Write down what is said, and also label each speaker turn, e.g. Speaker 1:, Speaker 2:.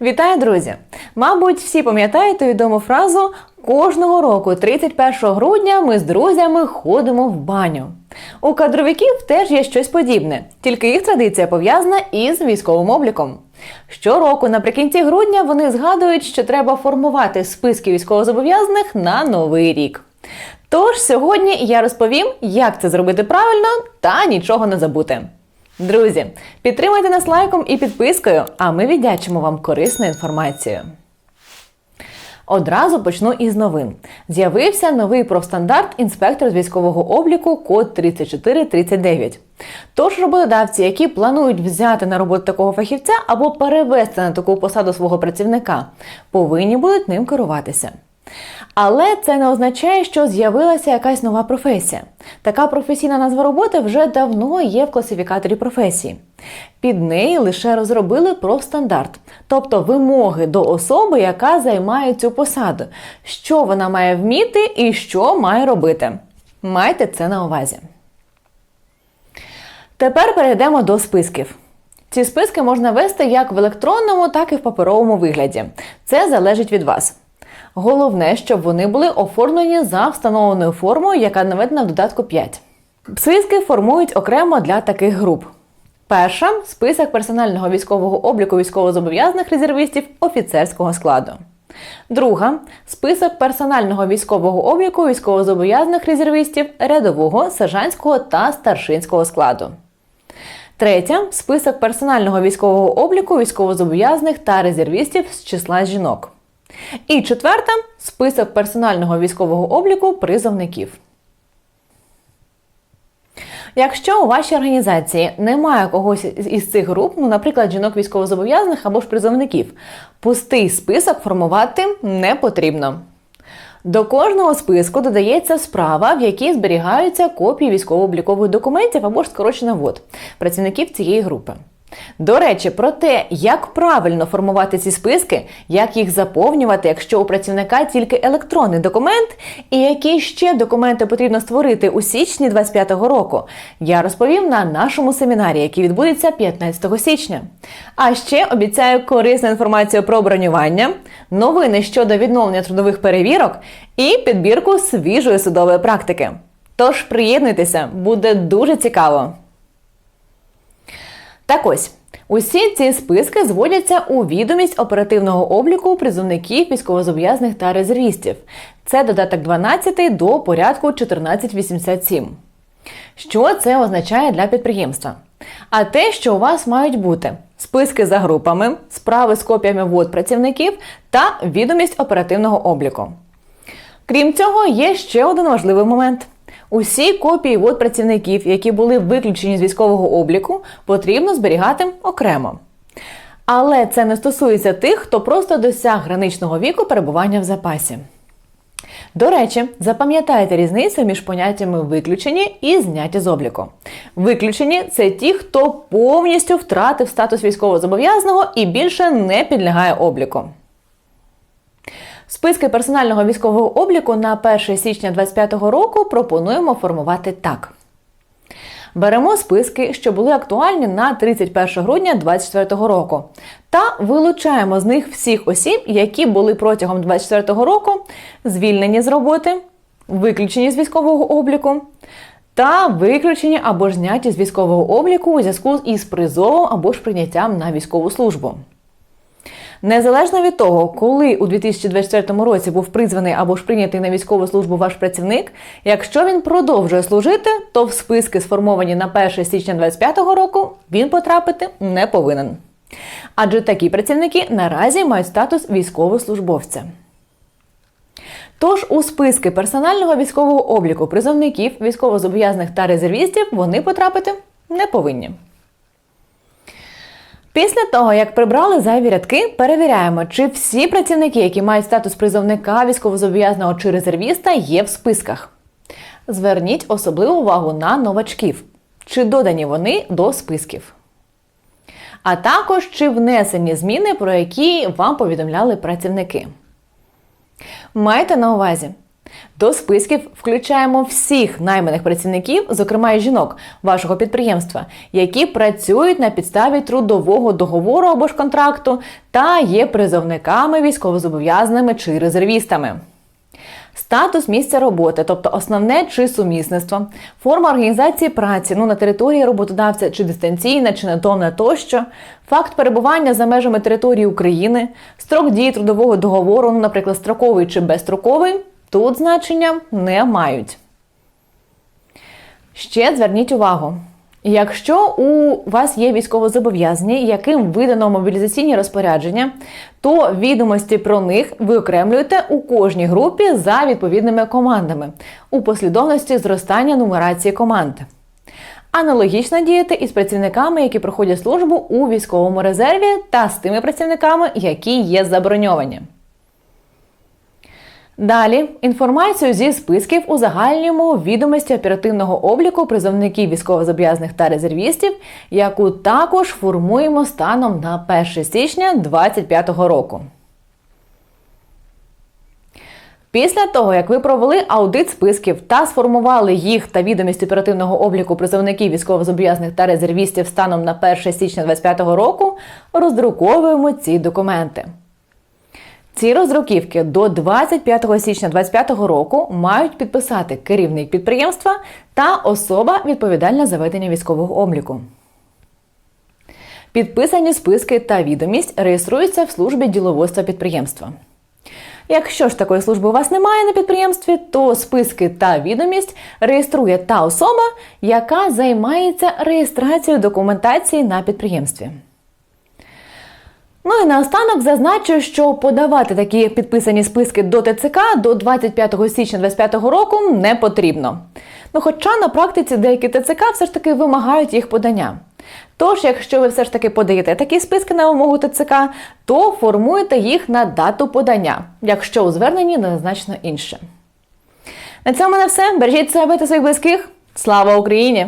Speaker 1: Вітаю, друзі! Мабуть, всі пам'ятаєте відому фразу кожного року, 31 грудня, ми з друзями ходимо в баню. У кадровиків теж є щось подібне, тільки їх традиція пов'язана із військовим обліком. Щороку, наприкінці грудня, вони згадують, що треба формувати списки військовозобов'язаних на новий рік. Тож сьогодні я розповім, як це зробити правильно та нічого не забути. Друзі, підтримайте нас лайком і підпискою, а ми віддячимо вам корисну інформацію. Одразу почну із новин. З'явився новий профстандарт інспектор з військового обліку код 3439. Тож роботодавці, які планують взяти на роботу такого фахівця або перевести на таку посаду свого працівника, повинні будуть ним керуватися. Але це не означає, що з'явилася якась нова професія. Така професійна назва роботи вже давно є в класифікаторі професії. Під неї лише розробили профстандарт, тобто вимоги до особи, яка займає цю посаду, що вона має вміти і що має робити. Майте це на увазі. Тепер перейдемо до списків. Ці списки можна вести як в електронному, так і в паперовому вигляді. Це залежить від вас. Головне, щоб вони були оформлені за встановленою формою, яка наведена в додатку 5. Списки формують окремо для таких груп. Перша список персонального військового обліку військовозобов'язаних резервістів офіцерського складу. Друга список персонального військового обліку військовозобов'язаних резервістів рядового, сержантського та старшинського складу. Третя список персонального військового обліку військовозобов'язаних та резервістів з числа жінок. І четверта список персонального військового обліку призовників. Якщо у вашій організації немає когось із цих груп, ну, наприклад, жінок військовозобов'язаних або ж призовників, пустий список формувати не потрібно. До кожного списку додається справа, в якій зберігаються копії військово-облікових документів або ж скорочено ВОД працівників цієї групи. До речі, про те, як правильно формувати ці списки, як їх заповнювати, якщо у працівника тільки електронний документ, і які ще документи потрібно створити у січні 2025 року, я розповім на нашому семінарі, який відбудеться 15 січня. А ще обіцяю корисну інформацію про бронювання, новини щодо відновлення трудових перевірок і підбірку свіжої судової практики. Тож приєднуйтеся, буде дуже цікаво. Так ось. Усі ці списки зводяться у відомість оперативного обліку призовників військовозобов'язаних та резервістів. Це додаток 12 до порядку 1487. Що це означає для підприємства? А те, що у вас мають бути списки за групами, справи з копіями вод працівників та відомість оперативного обліку. Крім цього, є ще один важливий момент. Усі копії вод працівників, які були виключені з військового обліку, потрібно зберігати окремо. Але це не стосується тих, хто просто досяг граничного віку перебування в запасі. До речі, запам'ятайте різницю між поняттями виключені і зняті з обліку. Виключені це ті, хто повністю втратив статус військовозобов'язаного і більше не підлягає обліку. Списки персонального військового обліку на 1 січня 2025 року пропонуємо формувати так. Беремо списки, що були актуальні на 31 грудня 2024 року, та вилучаємо з них всіх осіб, які були протягом 2024 року звільнені з роботи, виключені з військового обліку, та виключені або зняті з військового обліку у зв'язку із призовом або ж прийняттям на військову службу. Незалежно від того, коли у 2024 році був призваний або ж прийнятий на військову службу ваш працівник, якщо він продовжує служити, то в списки, сформовані на 1 січня 2025 року, він потрапити не повинен. Адже такі працівники наразі мають статус військовослужбовця. Тож у списки персонального військового обліку призовників, військовозобов'язаних та резервістів вони потрапити не повинні. Після того, як прибрали зайві рядки, перевіряємо, чи всі працівники, які мають статус призовника, військовозобов'язаного чи резервіста, є в списках. Зверніть особливу увагу на новачків, чи додані вони до списків. А також чи внесені зміни, про які вам повідомляли працівники. Майте на увазі, До списків включаємо всіх найманих працівників, зокрема і жінок вашого підприємства, які працюють на підставі трудового договору або ж контракту та є призовниками, військовозобов'язаними чи резервістами. Статус місця роботи, тобто основне чи сумісництво, форма організації праці ну на території роботодавця, чи дистанційна, чи натомна тощо, факт перебування за межами території України, строк дії трудового договору, ну, наприклад, строковий чи безстроковий, тут значення не мають. Ще зверніть увагу. Якщо у вас є військовозобов'язані, яким видано мобілізаційні розпорядження, то відомості про них ви окремлюєте у кожній групі за відповідними командами у послідовності зростання нумерації команд. Аналогічно діяти із працівниками, які проходять службу у військовому резерві, та з тими працівниками, які є заброньовані. Далі інформацію зі списків узагальнюємо відомості оперативного обліку призовників військовозобов'язаних та резервістів, яку також формуємо станом на 1 січня 2025 року. Після того, як ви провели аудит списків та сформували їх та відомість оперативного обліку призовників військовозобов'язаних та резервістів станом на 1 січня 2025 року, роздруковуємо ці документи. Ці роздруківки до 25 січня 2025 року мають підписати керівник підприємства та особа відповідальна за ведення військового обліку. Підписані списки та відомість реєструються в службі діловодства підприємства. Якщо ж такої служби у вас немає на підприємстві, то списки та відомість реєструє та особа, яка займається реєстрацією документації на підприємстві. Ну і наостанок зазначу, що подавати такі підписані списки до ТЦК до 25 січня 2025 року не потрібно. Ну, хоча на практиці деякі ТЦК все ж таки вимагають їх подання. Тож, якщо ви все ж таки подаєте такі списки на вимогу ТЦК, то формуєте їх на дату подання, якщо у зверненні не зазначено інше. На цьому на все. Бережіть себе та своїх близьких. Слава Україні!